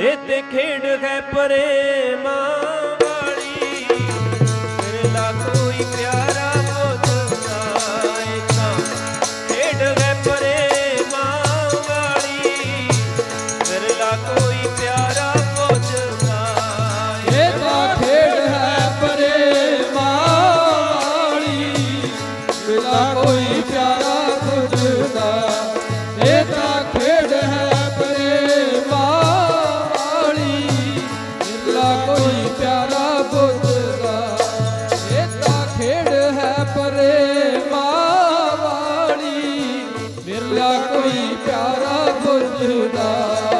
ਇਹ ਖੇਡ ਹੈ ਪ੍ਰੇਮਾ ਵਾਲੀ ਲਾ ਕੋਈ ਪਿਆਰਾ ਖੇਡ ਹੈ ਪ੍ਰੇਮਾ ਵਾਲੀ ਤੇਰੇ ਲਾ ਮੇਰਾ ਕੋਈ ਪਿਆਰਾ ਬੁਝਦਾ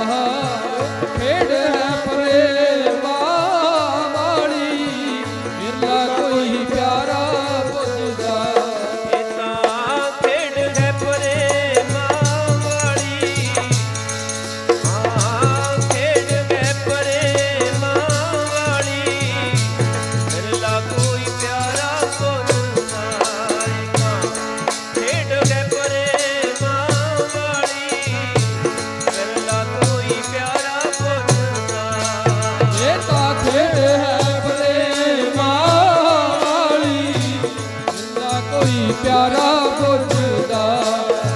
ਕੋਈ ਪਿਆਰਾ ਪੁੱਛਦਾ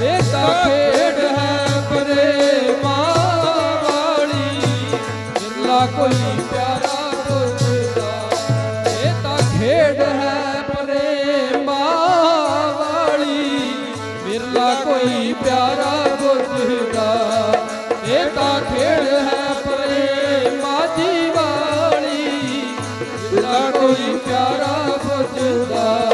ਇਹ ਤਾਂ ਖੇਡ ਹੈ ਪਰੇ ਵਾਲੀ। ਜਿੰਨਾ ਕੋਈ ਪਿਆਰਾ ਪੁੱਛਦਾ ਇਹ ਤਾਂ ਖੇਡ ਹੈ ਪਰੇ ਵਾਲੀ। ਬਿਰਲਾ ਕੋਈ ਪਿਆਰਾ ਪੁੱਛਦਾ ਇਹ ਤਾਂ ਖੇਡ ਹੈ ਪਰੇ ਮਾਜੀ ਵਾਲੀ। ਕੋਈ ਪਿਆਰਾ ਪੁੱਛਦਾ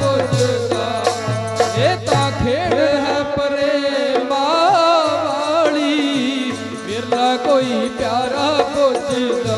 ਪੁੱਛਦਾ। ਇਹ ਤਾਂ ਖੇਡ ਹੈ ਪ੍ਰੇਮਾ ਵਾਲੀ। ਮੇਰਾ ਕੋਈ ਪਿਆਰਾ ਪੁੱਛਦਾ।